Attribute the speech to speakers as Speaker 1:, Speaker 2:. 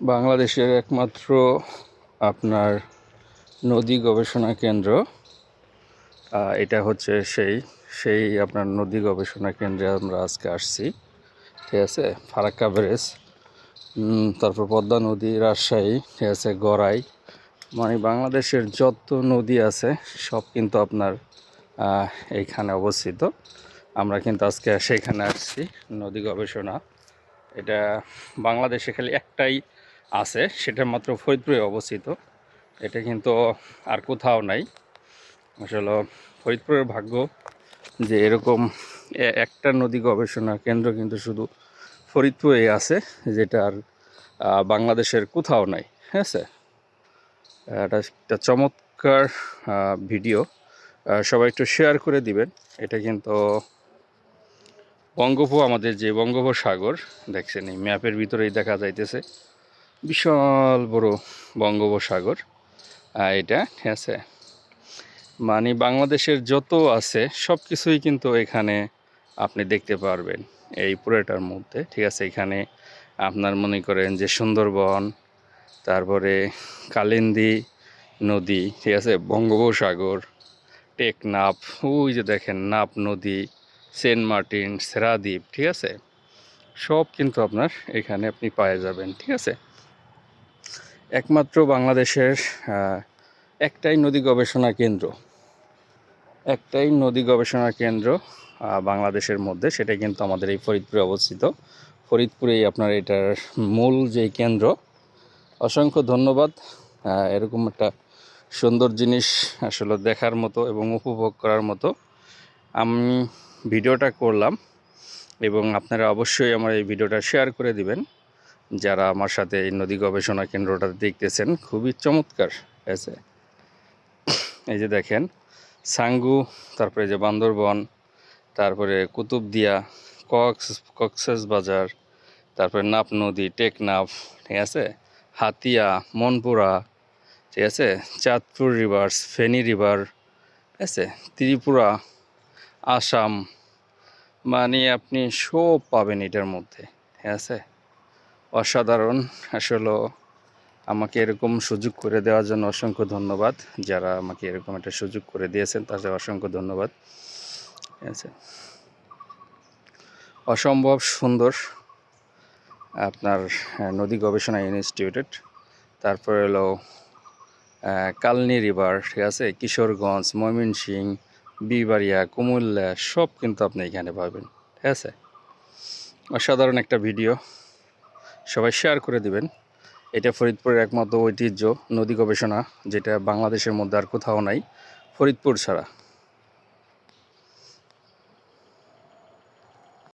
Speaker 1: বাংলাদেশের একমাত্র আপনার নদী গবেষণা কেন্দ্র। এটা হচ্ছে সেই সেই আপনার নদী গবেষণা কেন্দ্রে আমরা আজকে আসছি। ঠিক আছে? ফারাক্কা উম, তারপর পদ্মা নদী রাজশাহী ঠিক আছে? গড়াই। মানে বাংলাদেশের যত নদী আছে সব কিন্তু আপনার এইখানে অবস্থিত। আমরা কিন্তু আজকে সেখানে আসছি নদী গবেষণা। এটা বাংলাদেশে খালি একটাই আছে, সেটা মাত্র ফরিদপুরে অবস্থিত। এটা কিন্তু আর কোথাও নাই। আসলে ফরিদপুরের ভাগ্য যে এরকম একটা নদী গবেষণা কেন্দ্র কিন্তু শুধু ফরিদপুরেই আছে, যেটা আর বাংলাদেশের কোথাও নাই হ্যাঁ আছে? এটা একটা চমৎকার ভিডিও। সবাই একটু শেয়ার করে দিবেন। এটা কিন্তু বঙ্গোপ আমাদের যে বঙ্গোপসাগর, দেখছেন এই ম্যাপের ভিতরেই দেখা যাইতেছে। বিশাল বড় বঙ্গোপসাগর। এটা, ঠিক আছে? মানে বাংলাদেশের যত আছে সব কিছুই কিন্তু এখানে আপনি দেখতে পারবেন এই পুরোটার মধ্যে, ঠিক আছে? এখানে আপনার মনে করেন যে সুন্দরবন, তারপরে কালিন্দী নদী, ঠিক আছে? বঙ্গোপসাগর টেকনাপ ওই যে দেখেন নাপ নদী, সেন্ট মার্টিন, সেরাদ্বীপ, ঠিক আছে? সব কিন্তু আপনার এখানে আপনি পাওয়া যাবেন, ঠিক আছে? একমাত্র বাংলাদেশের একটাই নদী গবেষণা কেন্দ্র। একটাই নদী গবেষণা কেন্দ্র বাংলাদেশের মধ্যে সেটা কিন্তু আমাদের এই ফরিদপুরে অবস্থিত। ফরিদপুরেই আপনার এটার মূল যেই কেন্দ্র। অসংখ্য ধন্যবাদ। এরকম একটা সুন্দর জিনিস আসলে দেখার মতো এবং উপভোগ করার মতো আমি ভিডিওটা করলাম এবং আপনারা অবশ্যই আমার এই ভিডিওটা শেয়ার করে দিবেন। যারা আমার সাথে এই নদী গবেষণা কেন্দ্রটা দেখতেছেন, খুবই চমৎকার আছে এই যে দেখেন, সাঙ্গু, তারপরে যে বান্দরবন, তারপরে কুতুবদিয়া, কক্স, কক্সেস বাজার, তারপরে নাপ নদী, টেকনাফ, ঠিক আছে? হাতিয়া, মনপুরা, ঠিক আছে? চাঁদপুর রিভার্স, ফেনী রিভার, ঠিক আছে? ত্রিপুরা, আসাম মানে আপনি সব পাবেন এটার মধ্যে, ঠিক আছে? অসাধারণ। আসলে আমাকে এরকম সুযোগ করে দেওয়ার জন্য অসংখ্য ধন্যবাদ। যারা আমাকে এরকম একটা সুযোগ করে দিয়েছেন, তাদের অসংখ্য ধন্যবাদ। ঠিক আছে? অসম্ভব সুন্দর আপনার নদী গবেষণা ইনস্টিটিউটেড। তারপরে হলো কালনি রিভার, ঠিক আছে? কিশোরগঞ্জ, ময়মনসিং, বিবাড়িয়া, কুমিল্লা, সব কিন্তু আপনি এখানে পাবেন। ঠিক আছে? অসাধারণ একটা ভিডিও। সবাই শেয়ার করে দিবেন। এটা ফরিদপুরের একমাত্র ঐতিহ্য, নদী গবেষণা, যেটা বাংলাদেশের মধ্যে আর কোথাও নাই, ফরিদপুর ছাড়া।